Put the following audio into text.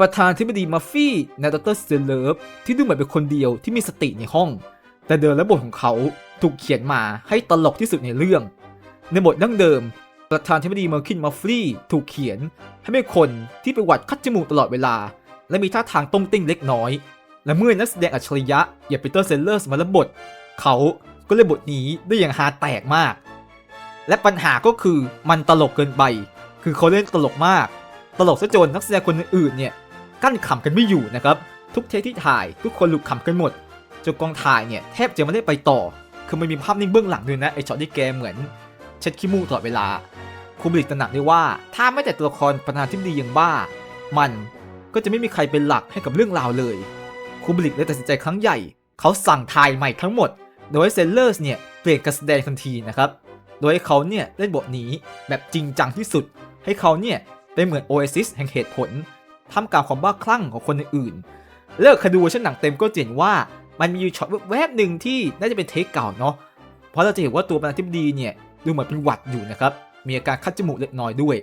ประธานที่บดีมัฟฟี่ในดรสเตเลฟที่ดูเหมือนเป็นคนเดียวที่มีสติในห้อง แต่เดินและบทของเขาถูกเขียนมาให้ตลกที่สุดในเรื่อง ในบทดั้งเดิม ประธานธิบดีเมอร์คินมัฟฟี่ถูกเขียน ให้เป็นคนที่ไปหวัดคัดจมูกตลอดเวลา และมีท่าทางต้งติ้งเล็กน้อย และเมื่อนักแสดงอัจฉริยะอย่างปีเตอร์เซเลอร์สมารับบท เขาก็เล่นบทนี้ได้อย่างฮาแตกมาก และปัญหาก็คือมันตลกเกินไป คือเขาเล่นตลกมาก ตลกซะจนนักแสดงคนอื่นๆเนี่ย กั้นขำกันไม่อยู่นะครับ ทุกเทที่ถ่ายทุกคนหลุดขำกันหมดจนกองถ่ายเนี่ยแทบจะไม่ได้ไปต่อ คือมันมีภาพนิ่งเบื้องหลังด้วยนะไอช็อตที่แกเหมือน เช็ดขี้มูกตลอดเวลาคูบริกตระหนักได้ว่า ถ้าไม่แต่ตัวละครประธานที่ดีอย่างบ้า มันก็จะไม่มีใครเป็นหลักให้กับเรื่องราวเลยคูบริกเลยตัดสินใจครั้งใหญ่ เขาสั่งถ่ายใหม่ทั้งหมด โดยเซนเลอร์สเนี่ยเปลี่ยนการแสดงทันทีนะครับ โดยให้เขาเนี่ยเล่นบทนี้แบบจริงจังที่สุด ให้เขาเนี่ยเป็นเหมือนโอเอซิสแห่งเหตุผล ทำกลางความบ้าคลั่งของคนอื่น เลิกคดูเวอร์ชันหนังเต็มก็เห็นว่ามันมีอยู่ช็อตแวบหนึ่งที่น่าจะเป็นเทคเก่าเนาะ เพราะเราจะเห็นว่าตัวประธานาธิบดีเนี่ยดูเหมือนเป็นหวัดอยู่นะครับ มีอาการคัดจมูกเล็กน้อยด้วย